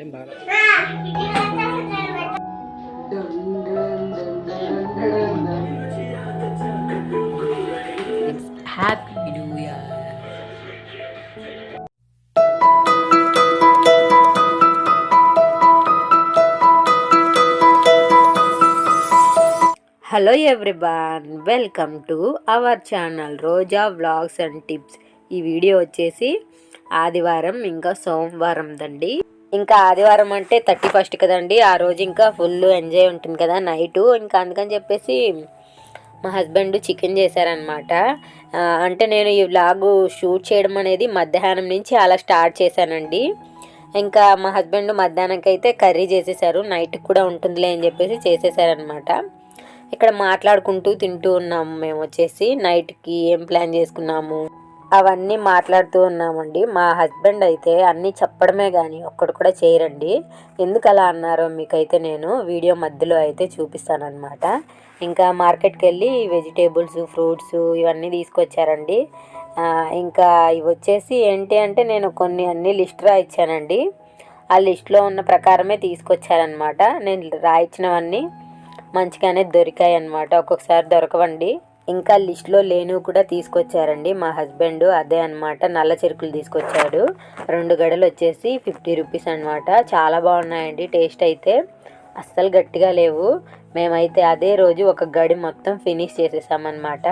ఏం బాగా happy hello everyone welcome to our channel Roja vlogs and tips ఈ video వచ్చేసి ఆదివారం ఇంకా సోమవారం దండి. ఇంకా ఆదివారం అంటే థర్టీ ఫస్ట్ కదండి ఆ రోజు ఇంకా ఫుల్ ఎంజాయ్ ఉంటుంది కదా నైటు ఇంకా అందుకని చెప్పేసి మా హస్బెండ్ చికెన్ చేశారనమాట అంటే నేను ఈ వ్లాగ్ షూట్ చేయడం అనేది మధ్యాహ్నం నుంచి అలా స్టార్ట్ చేశానండి. ఇంకా మా హస్బెండ్ మధ్యాహ్నంకి అయితే కర్రీ చేసేసారు నైట్కి కూడా ఉంటుందిలే అని చెప్పేసి చేసేసారనమాట ఇక్కడ మాట్లాడుకుంటూ తింటూ ఉన్నాము మేము వచ్చేసి. నైట్కి ఏం ప్లాన్ చేసుకున్నాము? అవన్నీ మాట్లాడుతూ ఉన్నామండి. మా హస్బెండ్ అయితే అన్నీ చెప్పడమే కానీ ఒక్కడు కూడా చేయరండి. ఎందుకు అలా అన్నారో మీకైతే నేను వీడియో మధ్యలో అయితే చూపిస్తానమాట ఇంకా మార్కెట్కి వెళ్ళి వెజిటేబుల్స్ ఫ్రూట్స్ ఇవన్నీ తీసుకొచ్చారండి. ఇంకా ఇవి వచ్చేసి ఏంటి అంటే నేను కొన్ని అన్ని లిస్ట్ రాయిచ్చానండి. ఆ లిస్ట్లో ఉన్న ప్రకారమే తీసుకొచ్చారనమాట నేను రాయించినవన్నీ మంచిగానే దొరికాయి అనమాట ఒక్కొక్కసారి దొరకవండి. ఇంకా లిస్ట్లో లేనివి కూడా తీసుకొచ్చారండి. మా హస్బెండ్ అదే అన్నమాట. నల్ల చెరుకులు తీసుకొచ్చాడు. రెండు గడలు వచ్చేసి ఫిఫ్టీ రూపీస్ అనమాట చాలా బాగున్నాయండి. టేస్ట్ అయితే అస్సలు గట్టిగా లేవు. మేమైతే అదే రోజు ఒక గడి మొత్తం ఫినిష్ చేసేసామన్నమాట.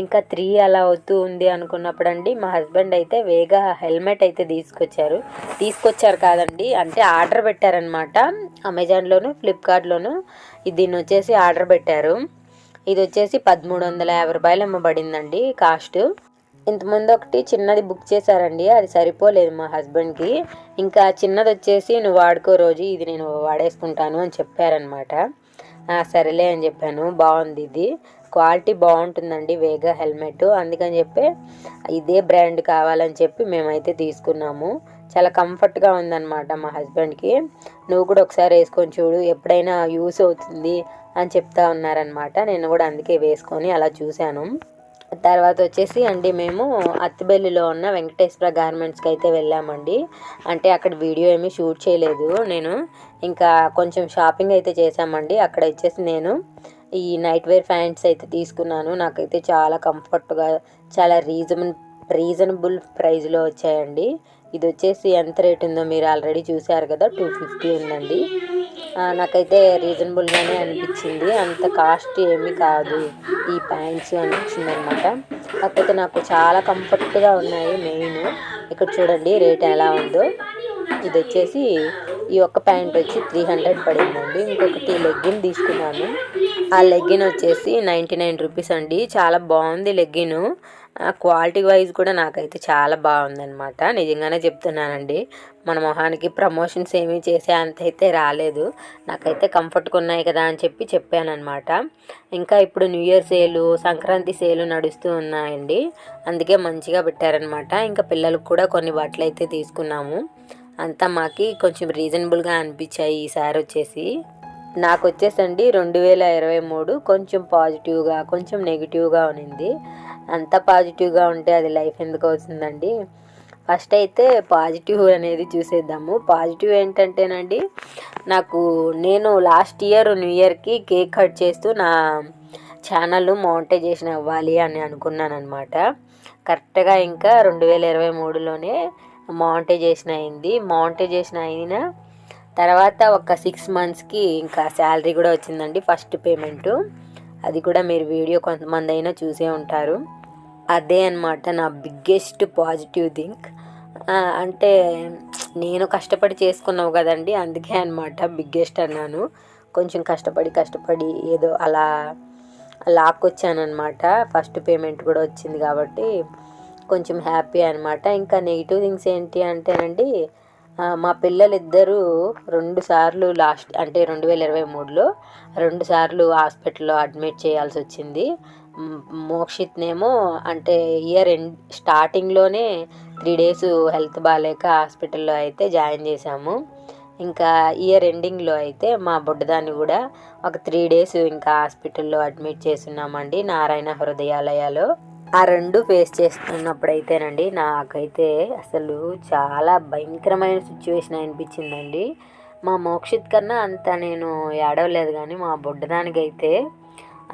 ఇంకా త్రీ అలా అవుతూ ఉంది అనుకున్నప్పుడు అండి మా హస్బెండ్ అయితే వేగా హెల్మెట్ అయితే తీసుకొచ్చారు. తీసుకొచ్చారు కాదండి అంటే ఆర్డర్ పెట్టారనమాట అమెజాన్లోను ఫ్లిప్కార్ట్లోను. ఇది దీన్ని వచ్చేసి ఆర్డర్ పెట్టారు. ఇది వచ్చేసి పదమూడు వందల యాభై రూపాయలు అమ్మబడిందండి కాస్ట్. ఇంతకుముందు ఒకటి చిన్నది బుక్ చేశారండి అది సరిపోలేదు మా హస్బెండ్కి. ఇంకా చిన్నది వచ్చేసి నువ్వు వాడుకో రోజు ఇది నేను వాడేసుకుంటాను అని చెప్పారనమాట సరేలే అని చెప్పాను బాగుంది ఇది. క్వాలిటీ బాగుంటుందండి వేగా హెల్మెట్. అందుకని చెప్పి ఇదే బ్రాండ్ కావాలని చెప్పి మేమైతే తీసుకున్నాము. చాలా కంఫర్ట్గా ఉందన్నమాట మా హస్బెండ్కి నువ్వు కూడా ఒకసారి వేసుకొని చూడు ఎప్పుడైనా యూస్ అవుతుంది అని చెప్తా ఉన్నారనమాట నేను కూడా అందుకే వేసుకొని అలా చూశాను. తర్వాత వచ్చేసి అండి మేము అత్తిబెల్లిలో ఉన్న వెంకటేశ్వర గార్మెంట్స్కి అయితే వెళ్ళామండి. అంటే అక్కడ వీడియో ఏమీ షూట్ చేయలేదు. నేను ఇంకా కొంచెం షాపింగ్ అయితే చేశామండి. అక్కడ వచ్చేసి నేను ఈ నైట్ వేర్ ప్యాంట్స్ అయితే తీసుకున్నాను. నాకైతే చాలా కంఫర్ట్గా చాలా రీజనబుల్ రీజనబుల్ ప్రైస్లో వచ్చాయండి. ఇది వచ్చేసి ఎంత రేట్ ఉందో మీరు ఆల్రెడీ చూశారు కదా టూ ఫిఫ్టీ ఉందండి. నాకైతే రీజనబుల్గానే అనిపించింది. అంత కాస్ట్ ఏమీ కాదు ఈ ప్యాంట్స్ అనిపించింది అనమాట కాకపోతే నాకు చాలా కంఫర్ట్గా ఉన్నాయి మెయిన్. ఇక్కడ చూడండి రేట్ ఎలా ఉందో. ఇది వచ్చేసి ఈ ఒక్క ప్యాంట్ వచ్చి త్రీ హండ్రెడ్ పడిందండి. ఇంకొకటి లెగ్గిన్ తీసుకున్నాను. ఆ లెగ్గిన్ వచ్చేసి నైంటీ నైన్ రూపీస్ అండి. చాలా బాగుంది లెగ్గిన్. క్వాలిటీ వైజ్ కూడా నాకైతే చాలా బాగుందనమాట నిజంగానే చెప్తున్నానండి. మన మొహానికి ప్రమోషన్స్ ఏమీ చేసే అంత అయితే రాలేదు. నాకైతే కంఫర్ట్గా ఉన్నాయి కదా అని చెప్పి చెప్పానమాట ఇంకా ఇప్పుడు న్యూ ఇయర్ సేలు సంక్రాంతి సేలు నడుస్తూ ఉన్నాయండి. అందుకే మంచిగా పెట్టారనమాట ఇంకా పిల్లలకు కూడా కొన్ని బట్టలు అయితే తీసుకున్నాము. అంతా మాకి కొంచెం రీజనబుల్గా అనిపించాయి ఈసారి వచ్చేసి. నాకు వచ్చేసండి రెండు వేల ఇరవై మూడు కొంచెం పాజిటివ్గా కొంచెం నెగిటివ్గా ఉన్నింది. అంత పాజిటివ్గా ఉంటే అది లైఫ్ ఎందుకు అవుతుందండి? ఫస్ట్ అయితే పాజిటివ్ అనేది చూసేద్దాము. పాజిటివ్ ఏంటంటేనండి నాకు నేను లాస్ట్ ఇయర్ న్యూ ఇయర్కి కేక్ కట్ చేస్తూ నా ఛానల్ మౌంటైజేషన్ అవ్వాలి అని అనుకున్నాను అనమాట కరెక్ట్గా ఇంకా రెండు వేల ఇరవై మూడులోనే మౌంటైజేషన్ అయింది. మౌంటైజేషన్ అయిన తర్వాత ఒక సిక్స్ మంత్స్కి ఇంకా శాలరీ కూడా వచ్చిందండి ఫస్ట్ పేమెంటు. అది కూడా మీరు వీడియో కొంతమంది అయినా చూసే ఉంటారు. అదే అనమాట నా బిగ్గెస్ట్ పాజిటివ్ థింక్ అంటే నేను కష్టపడి చేసుకున్నావు కదండి అందుకే అనమాట బిగ్గెస్ట్ అన్నాను. కొంచెం కష్టపడి కష్టపడి ఏదో అలా లాక్కొచ్చానమాట ఫస్ట్ పేమెంట్ కూడా వచ్చింది కాబట్టి కొంచెం హ్యాపీ అనమాట ఇంకా నెగిటివ్ థింగ్స్ ఏంటి అంటేనండి ఆ, మా పిల్లలిద్దరూ రెండు సార్లు లాస్ట్ అంటే రెండు వేల ఇరవై మూడులో రెండు సార్లు హాస్పిటల్లో అడ్మిట్ చేయాల్సి వచ్చింది. మోక్షిత్నేమో అంటే ఇయర్ ఎండ్ స్టార్టింగ్లోనే త్రీ డేస్ హెల్త్ బాగాలేక హాస్పిటల్లో అయితే జాయిన్ చేశాము. ఇంకా ఇయర్ ఎండింగ్లో అయితే మా బుడ్డదాన్ని కూడా ఒక త్రీ డేస్ ఇంకా హాస్పిటల్లో అడ్మిట్ చేస్తున్నామండి నారాయణ హృదయాలయాలో. ఆ రెండు ఫేస్ చేస్తున్నప్పుడు అయితేనండి నాకైతే అసలు చాలా భయంకరమైన సిచ్యువేషన్ అనిపించిందండి. మా మోక్షిత్ కన్నా అంత నేను ఏడవలేదు కానీ మా బుడ్డదానికైతే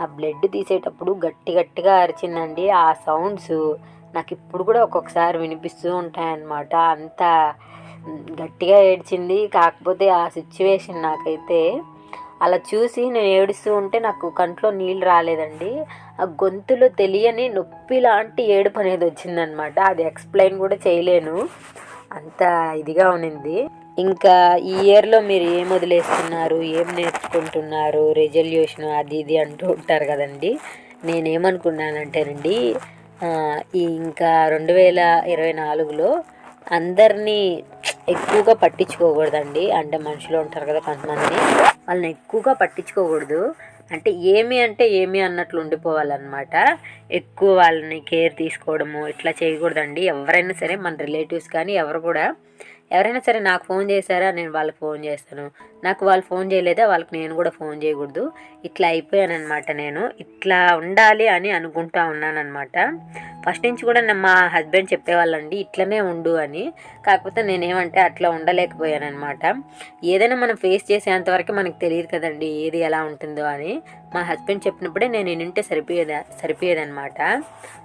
ఆ బ్లడ్ తీసేటప్పుడు గట్టి గట్టిగా అరిచిందండి. ఆ సౌండ్స్ నాకు ఇప్పుడు కూడా ఒక్కొక్కసారి వినిపిస్తూ ఉంటాయన్నమాట. అంత గట్టిగా ఏడ్చింది. కాకపోతే ఆ సిచ్యువేషన్ నాకైతే అలా చూసి నేను ఏడుస్తూ ఉంటే నాకు కంట్లో నీళ్ళు రాలేదండి. ఆ గొంతులో తెలియని నొప్పి లాంటి ఏడుపు అనేది వచ్చిందనమాట అది ఎక్స్ప్లెయిన్ కూడా చేయలేను. అంత ఇదిగా ఉన్నింది ఇంకా ఈ ఇయర్లో మీరు ఏం వదిలేస్తున్నారు? ఏం నేర్చుకుంటున్నారు? రెజల్యూషన్ అది ఇది అంటూ ఉంటారు కదండి. నేనేమనుకున్నానంటేనండి ఈ ఇంకా రెండు వేల ఇరవై నాలుగులో అందరినీ ఎక్కువగా పట్టించుకోకూడదండి. అంటే మనుషులు ఉంటారు కదా కొంతమంది. వాళ్ళని ఎక్కువగా పట్టించుకోకూడదు. అంటే ఏమి అంటే ఏమి అన్నట్లు ఉండిపోవాలన్నమాట. ఎక్కువ వాళ్ళని కేర్ తీసుకోవడము ఇట్లా చేయకూడదండి. ఎవరైనా సరే మన రిలేటివ్స్ కానీ ఎవరు కూడా ఎవరైనా సరే నాకు ఫోన్ చేశారా నేను వాళ్ళకి ఫోన్ చేస్తాను. నాకు వాళ్ళు ఫోన్ చేయలేదా వాళ్ళకి నేను కూడా ఫోన్ చేయకూడదు. ఇట్లా అయిపోయానమాట నేను. ఇట్లా ఉండాలి అని అనుకుంటా ఉన్నానమాట ఫస్ట్ నుంచి కూడా మా హస్బెండ్ చెప్పేవాళ్ళండి ఇట్లనే ఉండు అని. కాకపోతే నేనేమంటే అట్లా ఉండలేకపోయానమాట ఏదైనా మనం ఫేస్ చేసేంతవరకు మనకు తెలియదు కదండి ఏది ఎలా ఉంటుందో అని. మా హస్బెండ్ చెప్పినప్పుడే నేను వింటే సరిపోయేదా సరిపోయేదనమాట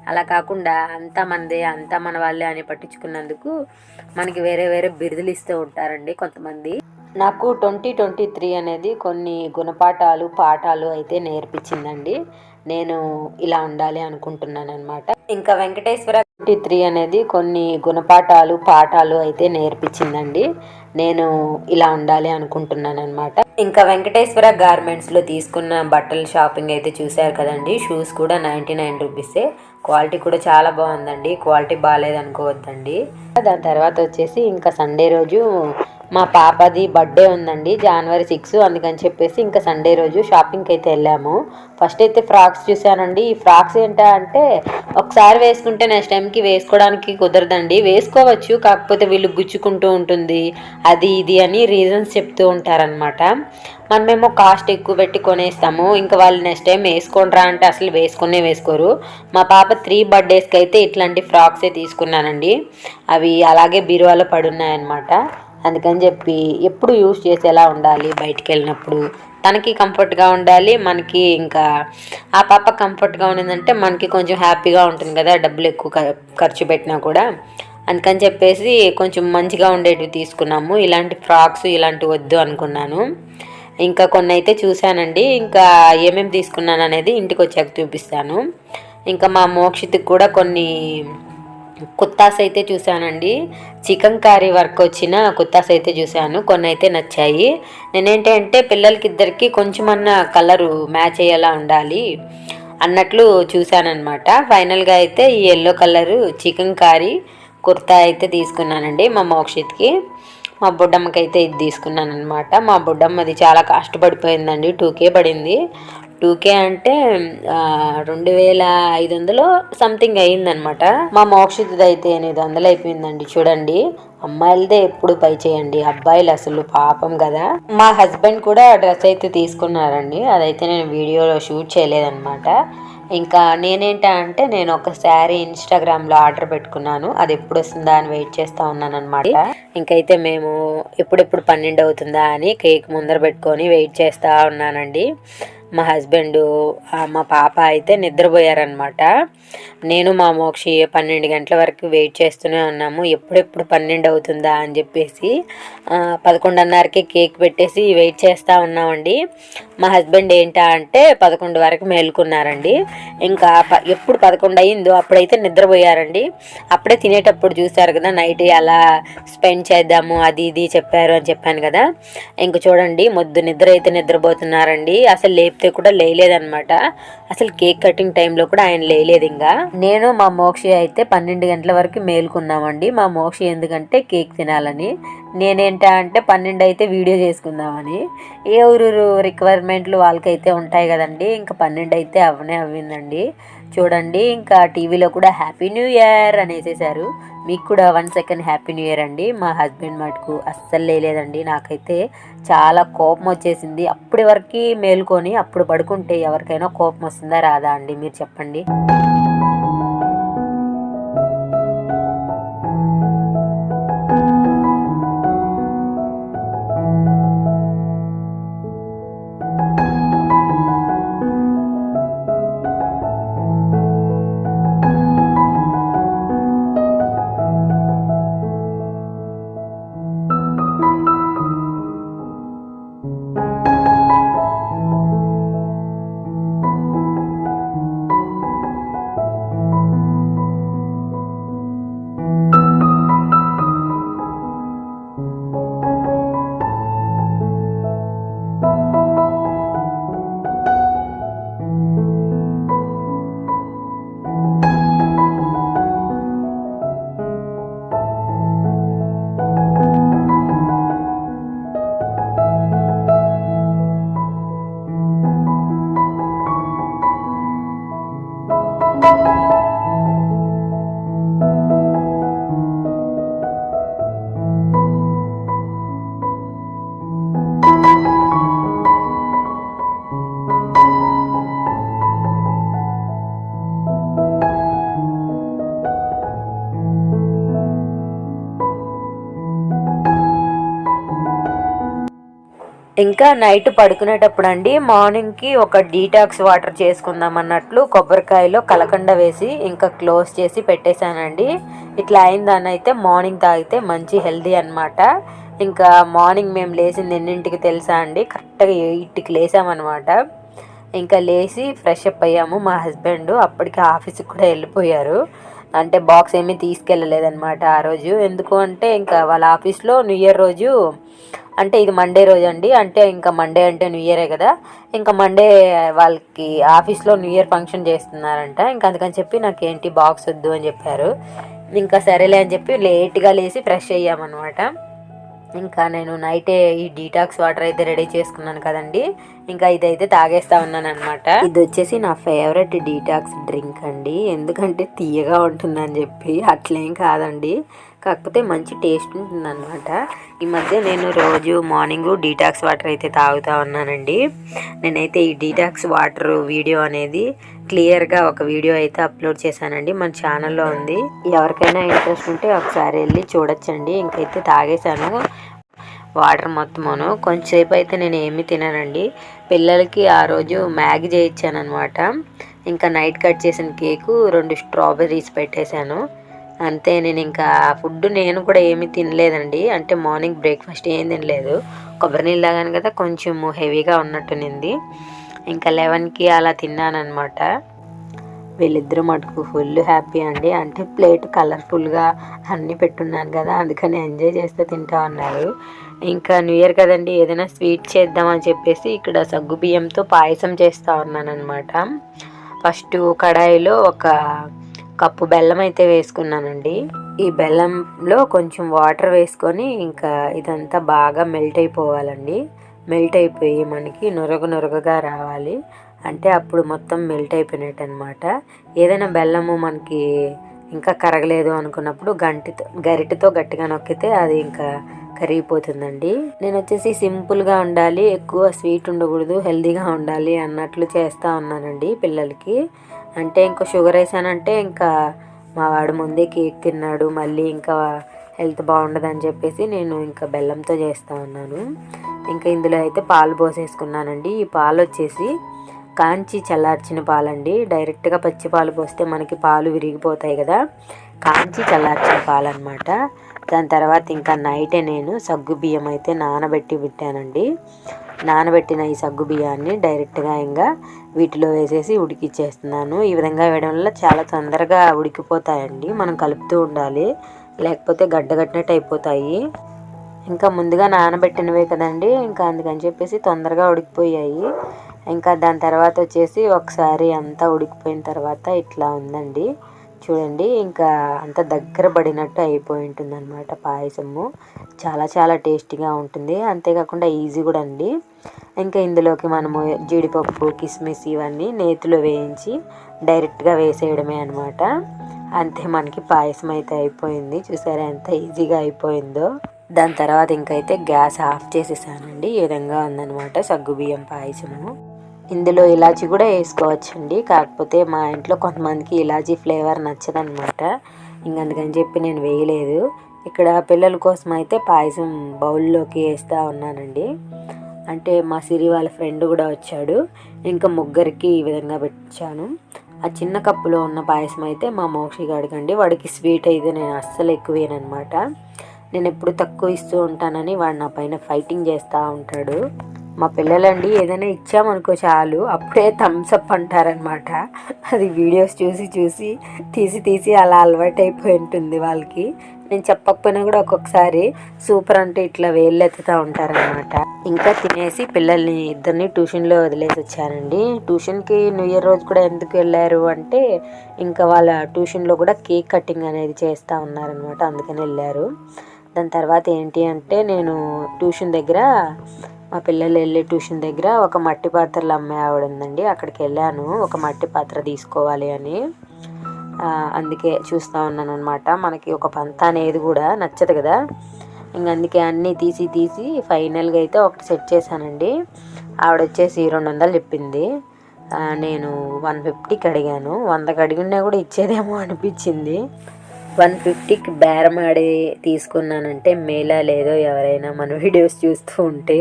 అలా కాకుండా అంతా మనదే అంతా మన వాళ్ళే అని పట్టించుకున్నందుకు మనకి వేరే వేరే బిరుదులు ఇస్తూ ఉంటారండి కొంతమంది. నాకు ట్వంటీ ట్వంటీ త్రీ అనేది కొన్ని గుణపాఠాలు పాఠాలు అయితే నేర్పించిందండి. నేను ఇలా ఉండాలి అనుకుంటున్నాను అనమాట ఇంకా వెంకటేశ్వర ట్వంటీ త్రీ అనేది కొన్ని గుణపాఠాలు పాఠాలు అయితే నేర్పించిందండి. నేను ఇలా ఉండాలి అనుకుంటున్నాను అనమాట ఇంకా వెంకటేశ్వర గార్మెంట్స్లో తీసుకున్న బట్టల షాపింగ్ అయితే చూశారు కదండి. షూస్ కూడా నైంటీ నైన్ రూపీసే. క్వాలిటీ కూడా చాలా బాగుందండి. క్వాలిటీ బాగాలేదు అనుకోవద్దండి దాని తర్వాత వచ్చేసి ఇంకా సండే రోజు మా పాపది బర్త్డే ఉందండి జనవరి సిక్స్ అందుకని చెప్పేసి ఇంకా సండే రోజు షాపింగ్కి అయితే వెళ్ళాము. ఫస్ట్ అయితే ఫ్రాక్స్ చూసానండి ఈ ఫ్రాక్స్ ఏంటా అంటే ఒకసారి వేసుకుంటే నెక్స్ట్ టైంకి వేసుకోవడానికి కుదరదండి. వేసుకోవచ్చు కాకపోతే వీళ్ళు గుచ్చుకుంటూ ఉంటుంది. అది ఇది అని రీజన్స్ చెప్తూ ఉంటారనమాట మనమేమో కాస్ట్ ఎక్కువ పెట్టి కొనేస్తాము. ఇంకా వాళ్ళు నెక్స్ట్ టైం వేసుకోండిరా అంటే అసలు వేసుకునే వేసుకోరు. మా పాప త్రీ బర్త్డేస్కి అయితే ఇట్లాంటి ఫ్రాక్సే తీసుకున్నానండి. అవి అలాగే బీరువాలో పడున్నాయన్నమాట అందుకని చెప్పి ఎప్పుడు యూస్ చేసేలా ఉండాలి బయటికి వెళ్ళినప్పుడు తనకి కంఫర్ట్గా ఉండాలి మనకి ఇంకా ఆ పాప కంఫర్ట్గా ఉండిందంటే మనకి కొంచెం హ్యాపీగా ఉంటుంది కదా డబ్బులు ఎక్కువ ఖర్చు పెట్టినా కూడా. అందుకని చెప్పేసి కొంచెం మంచిగా ఉండేటివి తీసుకున్నాము. ఇలాంటి ఫ్రాక్స్ ఇలాంటివి వద్దు అనుకున్నాను. ఇంకా కొన్ని అయితే చూశానండి. ఇంకా ఏమేమి తీసుకున్నాను అనేది ఇంటికి వచ్చాక చూపిస్తాను. ఇంకా మా మోక్షితికి కూడా కొన్ని కుత్తాస్ అయితే చూశానండి. చికెన్ కర్రీ వర్క్ వచ్చిన కుత్తాస్ అయితే చూశాను. కొన్ని అయితే నచ్చాయి. నేనేంటంటే పిల్లలకి ఇద్దరికి కొంచెమన్నా కలరు మ్యాచ్ అయ్యేలా ఉండాలి అన్నట్లు చూశానమాట ఫైనల్గా అయితే ఈ yellow colour chicken curry kurta అయితే తీసుకున్నానండి మా మోక్షిత్కి. మా బుడ్డమ్మకి అయితే ఇది తీసుకున్నాను అనమాట మా బుడ్డమ్మది చాలా కాస్ట్ పడిపోయిందండి టూకే పడింది. టూకే అంటే రెండు వేల ఐదు వందలు సంథింగ్ అయిందనమాట మా మోక్షితది అయితే ఎనిమిది వందలు అయిపోయిందండి చూడండి. అమ్మాయిలదే ఎప్పుడు పై చేయండి అబ్బాయిలు అసలు పాపం కదా. మా హస్బెండ్ కూడా డ్రెస్ అయితే తీసుకున్నారండి అదైతే నేను వీడియోలో షూట్ చేయలేదన్నమాట ఇంకా నేనేంటా అంటే నేను ఒక శారీ ఇన్స్టాగ్రామ్లో ఆర్డర్ పెట్టుకున్నాను అది ఎప్పుడు వస్తుందా అని వెయిట్ చేస్తూ ఉన్నాను అనమాట ఇంకైతే మేము ఎప్పుడెప్పుడు పన్నెండు అవుతుందా అని కేక్ ముందర పెట్టుకొని వెయిట్ చేస్తూ ఉన్నానండి. మా హస్బెండ్ మా పాప అయితే నిద్రపోయారనమాట నేను మా మోక్షి పన్నెండు గంటల వరకు వెయిట్ చేస్తూనే ఉన్నాము. ఎప్పుడెప్పుడు పన్నెండు అవుతుందా అని చెప్పేసి ఆ, పదకొండున్నరకి కేక్ పెట్టేసి వెయిట్ చేస్తూ ఉన్నామండి. మా హస్బెండ్ ఏంటా అంటే పదకొండు వరకు మేలుకున్నారండి. ఇంకా ప- ఎప్పుడు పదకొండు అయిందో అప్పుడైతే నిద్రపోయారండి. అప్పుడే తినేటప్పుడు చూశారు కదా నైట్ ఎలా స్పెండ్ చేద్దాము అది ఇది చెప్పారు అని చెప్పాను కదా. ఇంక చూడండి మొద్దు నిద్ర అయితే నిద్రపోతున్నారండి. అసలు లేపు చెప్తే కూడా లేయలేదనమాట అసలు కేక్ కటింగ్ టైంలో కూడా ఆయన లేలేదు ఇంకా. నేను మా మోక్షి అయితే పన్నెండు గంటల వరకు మేలుకున్నామండి. మా మోక్షి ఎందుకంటే కేక్ తినాలని. నేనేంటా అంటే పన్నెండు అయితే వీడియో చేసుకుందామని. ఏ ఊరు రిక్వైర్మెంట్లు వాళ్ళకైతే ఉంటాయి కదండి. ఇంకా పన్నెండు అయితే అవనే అవ్విందండి. చూడండి ఇంకా టీవీలో కూడా హ్యాపీ న్యూ ఇయర్ అనేసేసారు మీకు కూడా one second happy new year అండి. మా హస్బెండ్ మటుకు అస్సలు లేదండి నాకైతే చాలా కోపం వచ్చేసింది. అప్పటి వరకు మేలుకొని అప్పుడు పడుకుంటే ఎవరికైనా కోపం వస్తుందా రాదా అండి? మీరు చెప్పండి. ఇంకా నైట్ పడుకునేటప్పుడు అండి మార్నింగ్కి ఒక డీటాక్స్ వాటర్ చేసుకుందాం అన్నట్లు కొబ్బరికాయలో కలకండ వేసి ఇంకా క్లోజ్ చేసి పెట్టేశానండి. ఇట్లా అయిందని అయితే మార్నింగ్ తాగితే మంచి హెల్దీ అన్నమాట. ఇంకా మార్నింగ్ మేము లేచింది ఎన్నింటికి తెలుసా అండి? కరెక్ట్గా ఎయిట్కి లేసామన్నమాట. ఇంకా లేచి ఫ్రెష్ అప్ అయ్యాము మా హస్బెండ్. అప్పటికి ఆఫీస్కి కూడా వెళ్ళిపోయారు. అంటే బాక్స్ ఏమీ తీసుకెళ్ళలేదన్నమాట ఆ రోజు. ఎందుకు అంటే ఇంకా వాళ్ళ ఆఫీస్లో న్యూ ఇయర్ రోజు అంటే ఇది మండే రోజు అండి అంటే ఇంకా మండే అంటే న్యూ ఇయరే కదా. ఇంకా మండే వాళ్ళకి ఆఫీస్లో న్యూ ఇయర్ ఫంక్షన్ చేస్తున్నారంట. ఇంకా అందుకని చెప్పి నాకు ఏంటి బాక్స్ వద్దు అని చెప్పారు. ఇంకా సరేలే అని చెప్పి లేట్గా లేచి ఫ్రెష్ అయ్యామన్నమాట. ఇంకా నేను నైటే ఈ డీటాక్స్ వాటర్ అయితే రెడీ చేసుకున్నాను కదండి. ఇంకా ఇదైతే తాగేస్తా ఉన్నాను అనమాట ఇది వచ్చేసి నా ఫేవరెట్ డీటాక్స్ డ్రింక్ అండి. ఎందుకంటే తీయగా ఉంటుందని చెప్పి అట్లేం కాదండి. కాకపోతే మంచి టేస్ట్ ఉంటుందన్నమాట. ఈ మధ్య నేను రోజు మార్నింగ్ డీటాక్స్ వాటర్ అయితే తాగుతూ ఉన్నానండి. నేనైతే ఈ డీటాక్స్ వాటర్ వీడియో అనేది క్లియర్గా ఒక వీడియో అయితే అప్లోడ్ చేశానండి. మన ఛానల్లో ఉంది. ఎవరికైనా ఇంట్రెస్ట్ ఉంటే ఒకసారి వెళ్ళి చూడొచ్చండి. ఇంకైతే తాగేశాను. వాటర్ మొత్తమును. కొంచెంసేపు అయితే నేను ఏమీ తినానండి. పిల్లలకి ఆ రోజు మ్యాగీ చేయించాను ఇంకా నైట్ కట్ చేసిన కేకు రెండు స్ట్రాబెర్రీస్ పెట్టేశాను. అంతే నేను ఇంకా ఫుడ్ నేను కూడా ఏమీ తినలేదండి. అంటే మార్నింగ్ బ్రేక్ఫాస్ట్ ఏం తినలేదు. కొబ్బరి నీళ్ళు తాగాను కదా కొంచెం హెవీగా ఉన్నట్టునింది ఇంకా లెవెన్కి అలా తిన్నానమాట వీళ్ళిద్దరూ మటుకు ఫుల్ హ్యాపీ అండి. అంటే ప్లేట్ కలర్ఫుల్గా అన్నీ పెట్టున్నాను కదా అందుకని ఎంజాయ్ చేస్తే తింటా ఉన్నారు. ఇంకా న్యూ ఇయర్ కదండి ఏదైనా స్వీట్ చేద్దామని చెప్పేసి ఇక్కడ సగ్గు బియ్యంతో పాయసం చేస్తూ ఉన్నాను అనమాట ఫస్ట్ కడాయిలో ఒక కప్పు బెల్లం అయితే వేసుకున్నానండి. ఈ బెల్లంలో కొంచెం వాటర్ వేసుకొని ఇంకా ఇదంతా బాగా మెల్ట్ అయిపోవాలండి. మెల్ట్ అయిపోయి మనకి నురగ నురగగా రావాలి. అంటే అప్పుడు మొత్తం మెల్ట్ అయిపోయినట్టు అనమాట ఏదైనా బెల్లము మనకి ఇంకా కరగలేదు అనుకున్నప్పుడు గంటితో గరిటతో గట్టిగా నొక్కితే అది ఇంకా కరిగిపోతుందండి. నేను వచ్చేసి సింపుల్గా ఉండాలి ఎక్కువ స్వీట్ ఉండకూడదు హెల్తీగా ఉండాలి అన్నట్లు చేస్తూ ఉన్నానండి పిల్లలకి. అంటే ఇంకా షుగర్ వేసానంటే ఇంకా మా వాడు ముందే కేక్ తిన్నాడు మళ్ళీ ఇంకా హెల్త్ బాగుండదని చెప్పేసి నేను ఇంకా బెల్లంతో చేస్తూ ఉన్నాను. ఇంకా ఇందులో అయితే పాలు పోసేసుకున్నానండి. ఈ పాలు వచ్చేసి కాంచి చల్లార్చిన పాలండి. డైరెక్ట్గా పచ్చి పాలు పోస్తే మనకి పాలు విరిగిపోతాయి కదా. కాంచి చల్లార్చిన పాలు అనమాట దాని తర్వాత ఇంకా నైటే నేను సగ్గు బియ్యం అయితే నానబెట్టి పెట్టానండి. నానబెట్టిన ఈ సగ్గు బియ్యాన్ని డైరెక్ట్గా ఇంకా వీటిలో వేసేసి ఉడికిచ్చేస్తున్నాను. ఈ విధంగా వేయడం వల్ల చాలా తొందరగా ఉడికిపోతాయండి. మనం కలుపుతూ ఉండాలి. లేకపోతే గడ్డగట్టినట్టు అయిపోతాయి. ఇంకా ముందుగా నానబెట్టినవే కదండి. ఇంకా అందుకని చెప్పేసి తొందరగా ఉడికిపోయాయి. ఇంకా దాని తర్వాత వచ్చేసి ఒకసారి అంతా ఉడికిపోయిన తర్వాత ఇట్లా ఉందండి. చూడండి ఇంకా అంత దగ్గర పడినట్టు అయిపోయి ఉంటుంది అనమాట పాయసము. చాలా చాలా టేస్టీగా ఉంటుంది. అంతేకాకుండా ఈజీ కూడా అండి. ఇంకా ఇందులోకి మనము జీడిపప్పు కిస్మిస్ ఇవన్నీ నేతిలో వేయించి డైరెక్ట్గా వేసేయడమే అనమాట అంతే మనకి పాయసం అయితే అయిపోయింది. చూసారా ఎంత ఈజీగా అయిపోయిందో. దాని తర్వాత ఇంకైతే గ్యాస్ ఆఫ్ చేసేసానండి. ఈ విధంగా ఉందనమాట సగ్గుబియ్యం పాయసము. ఇందులో ఇలాచీ కూడా వేసుకోవచ్చండి. కాకపోతే మా ఇంట్లో కొంతమందికి ఇలాచీ ఫ్లేవర్ నచ్చదనమాట. ఇంకందుకని చెప్పి నేను వేయలేదు. ఇక్కడ పిల్లల కోసం అయితే పాయసం బౌల్లోకి వేస్తూ ఉన్నానండి. అంటే మా సిరి వాళ్ళ ఫ్రెండ్ కూడా వచ్చాడు. ఇంకా ముగ్గురికి ఈ విధంగా పెట్టాను ఆ చిన్న కప్పులో ఉన్న పాయసం అయితే మా మోక్షి గాడికండి. వాడికి స్వీట్ అయితే నేను అస్సలు ఎక్కువేనమాట నేను ఎప్పుడు తక్కువ ఇస్తూ ఉంటానని వాడు నా పైన ఫైటింగ్ చేస్తూ ఉంటాడు. మా పిల్లలండి ఏదైనా ఇచ్చామనుకో చాలు. అప్పుడే థమ్స్అప్ అంటారనమాట అది వీడియోస్ చూసి చూసి తీసి తీసి అలా అలవాటు అయిపోయి ఉంటుంది వాళ్ళకి. నేను చెప్పకపోయినా కూడా ఒక్కొక్కసారి సూపర్ అంటే ఇట్లా వేళ్ళు ఎత్తుతూ ఉంటారనమాట ఇంకా తినేసి పిల్లల్ని ఇద్దరిని ట్యూషన్లో వదిలేసి వచ్చానండి ట్యూషన్కి న్యూ ఇయర్ రోజు కూడా ఎందుకు వెళ్ళారు అంటే ఇంకా వాళ్ళ ట్యూషన్లో కూడా కేక్ కటింగ్ అనేది చేస్తూ ఉన్నారనమాట అందుకని వెళ్ళారు. దాని తర్వాత ఏంటి అంటే నేను ట్యూషన్ దగ్గర మా పిల్లలు వెళ్ళే ట్యూషన్ దగ్గర ఒక మట్టి పాత్రలు అమ్మే ఆవిడ ఉందండి. అక్కడికి వెళ్ళాను. ఒక మట్టి పాత్ర తీసుకోవాలి అని. అందుకే చూస్తూ ఉన్నాను అనమాట మనకి ఒక పంత అనేది కూడా నచ్చదు కదా. ఇంక అందుకే అన్నీ తీసి తీసి ఫైనల్గా అయితే ఒకటి సెట్ చేశానండి. ఆవిడ వచ్చేసి రెండు వందలు చెప్పింది. నేను వన్ ఫిఫ్టీకి అడిగాను. వందకి అడిగినా కూడా ఇచ్చేదేమో అనిపించింది. వన్ ఫిఫ్టీకి బేరం ఆడి తీసుకున్నానంటే మేలా లేదో ఎవరైనా మన వీడియోస్ చూస్తూ ఉంటే.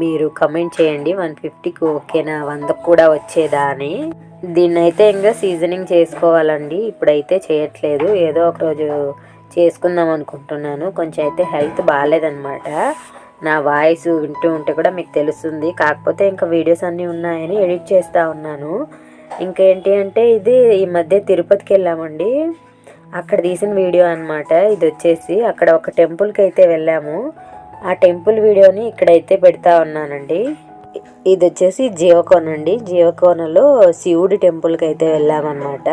మీరు కమెంట్ చేయండి. వన్ ఫిఫ్టీకి ఓకేనా వందకు కూడా వచ్చేదా అని. దీన్ని అయితే ఇంకా సీజనింగ్ చేసుకోవాలండి. ఇప్పుడైతే చేయట్లేదు. ఏదో ఒక రోజు చేసుకుందాం అనుకుంటున్నాను. కొంచెం అయితే హెల్త్ బాగాలేదనమాట నా వాయిస్ వింటూ ఉంటే కూడా మీకు తెలుస్తుంది. కాకపోతే ఇంకా వీడియోస్ అన్నీ ఉన్నాయని ఎడిట్ చేస్తూ ఉన్నాను. ఇంకేంటి అంటే ఇది ఈ మధ్య తిరుపతికి వెళ్ళామండి. అక్కడ తీసిన వీడియో అన్నమాట. ఇది వచ్చేసి అక్కడ ఒక టెంపుల్కి అయితే వెళ్ళాము. ఆ టెంపుల్ వీడియోని ఇక్కడైతే పెడతా ఉన్నానండి. ఇది వచ్చేసి జీవకోన అండి. జీవకోనలో శివుడి టెంపుల్కి అయితే వెళ్ళామన్నమాట.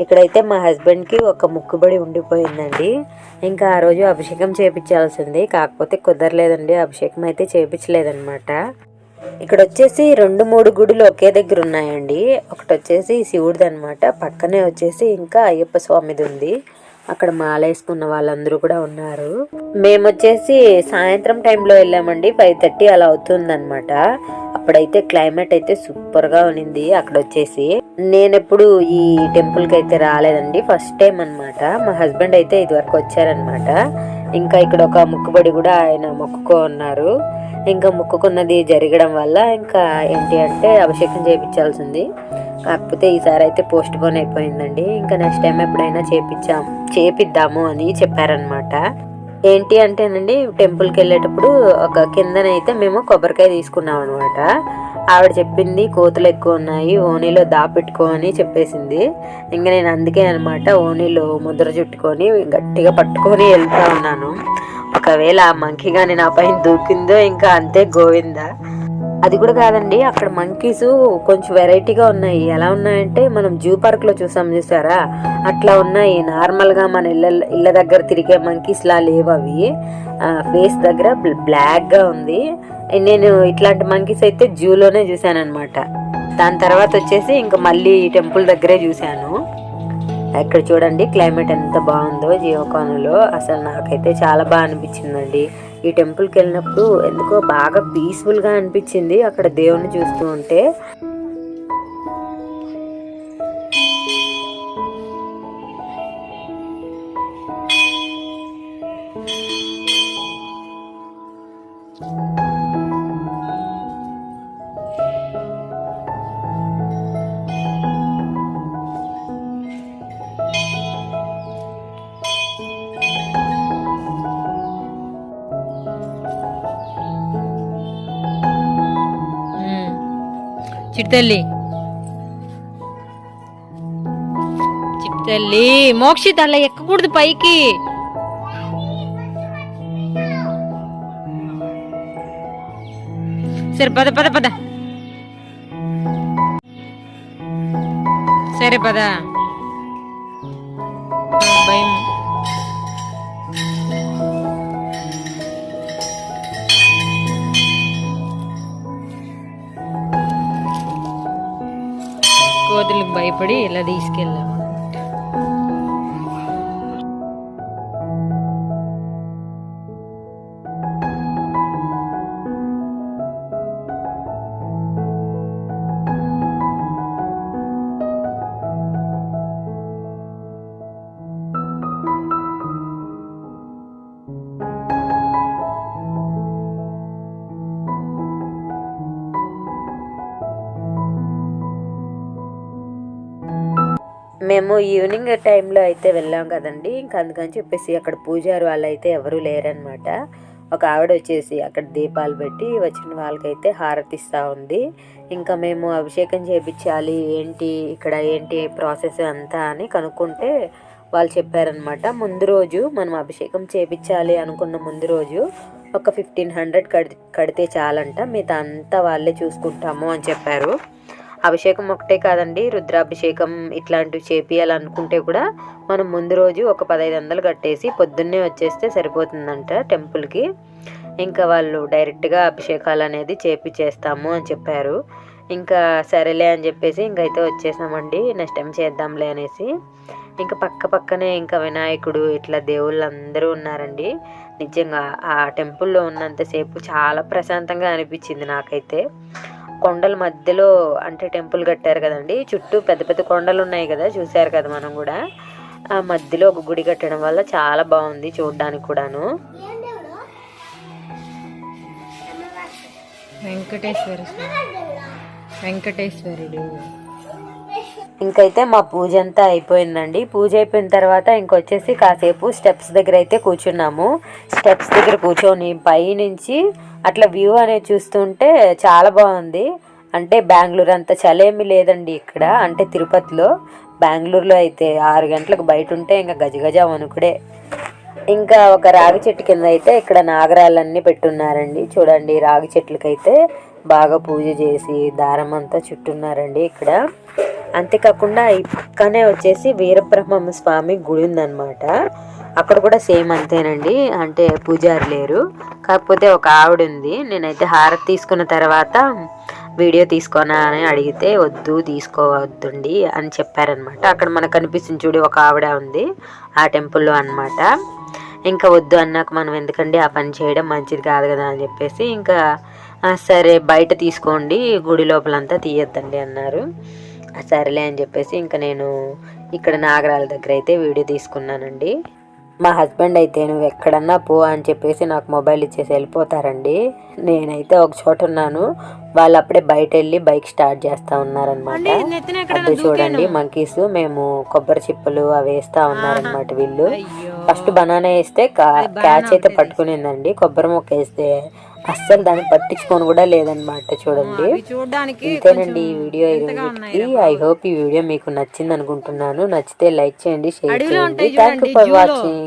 ఇక్కడైతే మా హస్బెండ్కి ఒక ముక్కుబడి ఉండిపోయిందండి. ఇంకా ఆ రోజు అభిషేకం చేయించాల్సింది కాకపోతే కుదరలేదండి. అభిషేకం అయితే చేయించలేదన్నమాట ఇక్కడ వచ్చేసి రెండు మూడు గుడులు ఒకే దగ్గర ఉన్నాయండి. ఒకటి వచ్చేసి శివుడిది అనమాట పక్కనే వచ్చేసి ఇంకా అయ్యప్ప స్వామిది ఉంది. అక్కడ మాల వేసుకున్న వాళ్ళందరూ కూడా ఉన్నారు. మేము వచ్చేసి సాయంత్రం టైంలో వెళ్ళామండి. ఫైవ్ థర్టీ అలా అవుతుందన్నమాట. అప్పుడైతే క్లైమేట్ అయితే సూపర్గా ఉన్నింది అక్కడ వచ్చేసి నేను ఎప్పుడు ఈ టెంపుల్కి అయితే రాలేదండి. ఫస్ట్ టైం అన్నమాట. మా హస్బెండ్ అయితే ఇదివరకు వచ్చారనమాట ఇంకా ఇక్కడ ఒక ముక్కుబడి కూడా ఆయన మొక్కుకో ఉన్నారు ఇంకా మొక్కుకున్నది జరగడం వల్ల ఇంకా ఏంటి అంటే అభిషేకం చేయించాల్సింది. కాకపోతే ఈసారి అయితే పోస్ట్ పోన్ అయిపోయిందండి. ఇంకా నెక్స్ట్ టైం ఎప్పుడైనా చేపించాం చేపిద్దాము అని చెప్పారనమాట ఏంటి అంటేనండి టెంపుల్కి వెళ్ళేటప్పుడు ఒక కిందనైతే మేము కొబ్బరికాయ తీసుకున్నాం అనమాట ఆవిడ చెప్పింది కోతులు ఎక్కువ ఉన్నాయి ఓనీలో దాపెట్టుకో అని చెప్పేసింది. ఇంకా నేను అందుకే అనమాట ఓనీలో ముద్ర చుట్టుకొని గట్టిగా పట్టుకొని వెళ్తా ఉన్నాను. ఒకవేళ ఆ మంకీ కానీ నా పైన దూకిందో ఇంకా అంతే గోవిందా. అది కూడా కాదండి అక్కడ మంకీస్ కొంచెం వెరైటీగా ఉన్నాయి. ఎలా ఉన్నాయంటే మనం జూ పార్క్లో చూసాం చూసారా? అట్లా ఉన్నాయి. నార్మల్గా మన ఇళ్ళ ఇళ్ళ దగ్గర తిరిగే మంకీస్లా లేవు అవి. ఫేస్ దగ్గర బ్లాక్గా ఉంది. నేను ఇట్లాంటి మంకీస్ అయితే జూలోనే చూశాను అనమాట దాని తర్వాత వచ్చేసి ఇంకా మళ్ళీ టెంపుల్ దగ్గరే చూశాను. ఇక్కడ చూడండి క్లైమేట్ ఎంత బాగుందో జీవకోనలో అసలు నాకైతే చాలా బాగా అనిపించిందండి. ఈ టెంపుల్కి వెళ్ళినప్పుడు ఎందుకో బాగా పీస్ఫుల్గా అనిపించింది అక్కడ దేవుణ్ణి చూస్తూ ఉంటే. చిట్టల్లి చిట్టల్లి మోక్షిత్ అలా ఎక్కకూడదు పైకి. సరే పద పద పద. సరే పద. భయపడి ఇలా తీసుకెళ్ళాము. మేము ఈవినింగ్ టైంలో అయితే వెళ్ళాం కదండి. ఇంకా అందుకని చెప్పేసి అక్కడ పూజారి వాళ్ళు అయితే ఎవరూ లేరనమాట ఒక ఆవిడ వచ్చేసి అక్కడ దీపాలు పెట్టి వచ్చిన వాళ్ళకైతే హారతిస్తూ ఉంది. ఇంకా మేము అభిషేకం చేయించాలి ఏంటి ఇక్కడ ఏంటి ప్రాసెస్ అంతా అని కనుక్కుంటే వాళ్ళు చెప్పారనమాట ముందు రోజు మనం అభిషేకం చేయించాలి అనుకున్న ముందు రోజు ఒక ఫిఫ్టీన్ హండ్రెడ్ కడి కడితే చాలంట. మిగతా అంతా వాళ్ళే చూసుకుంటాము అని చెప్పారు. అభిషేకం ఒకటే కాదండి రుద్రాభిషేకం ఇట్లాంటివి చేపియాలనుకుంటే కూడా మనం ముందు రోజు ఒక పదహైదు వందలు కట్టేసి పొద్దున్నే వచ్చేస్తే సరిపోతుందంట టెంపుల్కి. ఇంకా వాళ్ళు డైరెక్ట్గా అభిషేకాలు అనేది చేపిచ్చేస్తాము అని చెప్పారు. ఇంకా సరేలే అని చెప్పేసి ఇంకైతే వచ్చేసామండి నెక్స్ట్ టైం చేద్దాంలే అనేసి. ఇంకా పక్క పక్కనే ఇంకా వినాయకుడు ఇట్లా దేవుళ్ళు అందరూ ఉన్నారండి. నిజంగా ఆ టెంపుల్లో ఉన్నంతసేపు చాలా ప్రశాంతంగా అనిపించింది నాకైతే. కొండల మధ్యలో అంటే టెంపుల్ కట్టారు కదండి. చుట్టూ పెద్ద పెద్ద కొండలు ఉన్నాయి కదా చూశారు కదా మనం కూడా. ఆ మధ్యలో ఒక గుడి కట్టడం వల్ల చాలా బాగుంది చూడడానికి కూడాను. వెంకటేశ్వర స్వామి. వెంకటేశ్వరుడు. ఇంకైతే మా పూజ అంతా అయిపోయిందండి. పూజ అయిపోయిన తర్వాత ఇంకొచ్చేసి కాసేపు స్టెప్స్ దగ్గర అయితే కూర్చున్నాము. స్టెప్స్ దగ్గర కూర్చొని పైనుంచి అట్లా వ్యూ అనేది చూస్తుంటే చాలా బాగుంది. అంటే బెంగళూరు అంత చలేమి లేదండి ఇక్కడ అంటే తిరుపతిలో. బెంగళూరులో అయితే ఆరు గంటలకు బయట ఉంటే ఇంకా గజగజ వణుకుడే. ఇంకా ఒక రాగి చెట్టు కింద అయితే ఇక్కడ నాగరాలన్నీ పెట్టున్నారండి. చూడండి రాగి చెట్లకైతే బాగా పూజ చేసి దారం అంతా చుట్టున్నారండి ఇక్కడ. అంతేకాకుండా ఈ పక్కనే వచ్చేసి వీరబ్రహ్మ స్వామి గుడి ఉందన్నమాట. అక్కడ కూడా సేమ్ అంతేనండి. అంటే పూజారి లేరు. కాకపోతే ఒక ఆవిడ ఉంది నేనైతే హారతి తీసుకున్న తర్వాత వీడియో తీసుకోనా అని అడిగితే వద్దు తీసుకోవద్దండి అని చెప్పారనమాట అక్కడ మనకు కనిపిస్తుంది చూడు ఒక ఆవిడ ఉంది ఆ టెంపుల్లో అన్నమాట. ఇంకా వద్దు అన్నాక మనం ఎందుకండి ఆ పని చేయడం మంచిది కాదు కదా అని చెప్పేసి ఇంకా సరే బయట తీసుకోండి గుడి లోపలంతా తీయొద్దండి అన్నారు. సరేలే అని చెప్పేసి ఇంకా నేను ఇక్కడ నాగరాల దగ్గర అయితే వీడియో తీసుకున్నానండి. మా హస్బెండ్ అయితే నువ్వు ఎక్కడన్నా పో అని చెప్పేసి నాకు మొబైల్ ఇచ్చేసి వెళ్ళిపోతారండి. నేనైతే ఒక చోట ఉన్నాను. వాళ్ళు అప్పుడే బయట వెళ్ళి బైక్ స్టార్ట్ చేస్తా ఉన్నారనమాట అటు చూడండి మంకీస్ మేము కొబ్బరి చిప్పలు అవి వేస్తా ఉన్నారనమాట వీళ్ళు. ఫస్ట్ బనానా వేస్తే క్యాచ్ అయితే పట్టుకునిందండి. కొబ్బరి మొక్క వేస్తే అస్సలు దాన్ని పట్టించుకొని కూడా లేదనమాట చూడండి. ఇంతేనండి ఈ వీడియో ఐ హోప్ ఈ వీడియో మీకు నచ్చింది అనుకుంటున్నాను నచ్చితే లైక్ చేయండి షేర్ చేయండి. Thank for. వాచింగ్